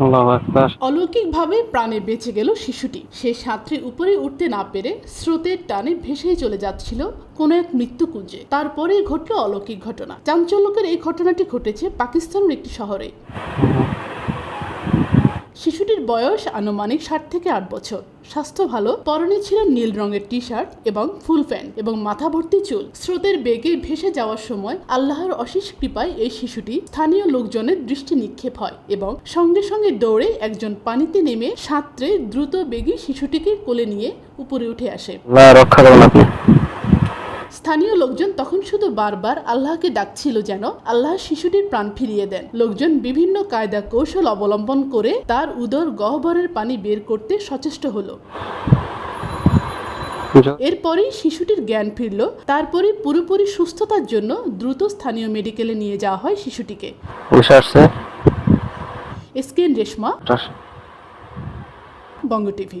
আল্লাহ ভাবে প্রাণে বেঁচে গেল শিশুটি। সে সাঁতরে উপরে উঠতে না পেরে স্রোতের টানে ভেসেই চলে যাচ্ছিল কোনো এক মৃত্যু কুঞ্জে তারপরে ঘটল অলৌকিক ঘটনা। চাঞ্চল্যকের এই ঘটনাটি ঘটেছে পাকিস্তানের একটি শহরে। বয়স আনুমানিক ষাট থেকে আট বছর। স্বাস্থ্য ভালো, পরনে ছিল নীল রঙের টি শার্ট এবং ফুল প্যান্ট এবং মাথা ভর্তি চুল। স্রোতের বেগে ভেসে যাওয়ার সময় আল্লাহর অশেষ কৃপায় এই শিশুটি স্থানীয় লোকজনের দৃষ্টি নিক্ষেপ হয় এবং সঙ্গে সঙ্গে দৌড়ে একজন পানিতে নেমে সাঁতরে দ্রুত বেগে শিশুটিকে কোলে নিয়ে উপরে উঠে আসে। রক্ষা স্থানীয় লোকজন তখন শুধু বারবার আল্লাহকে ডাকছিল যেন আল্লাহ শিশুটির প্রাণ ফিরিয়ে দেন। লোকজন বিভিন্ন কায়দা কৌশল অবলম্বন করে তার উদর গহ্বরের পানি বের করতে সচেষ্ট হলো। এরপরেই শিশুটির জ্ঞান ফিরল। তারপরে পুরোপুরি সুস্থতার জন্য দ্রুত স্থানীয় মেডিকেলে নিয়ে যাওয়া হয় শিশুটিকে। এসকেন রেশমা বঙ্গ টিভি।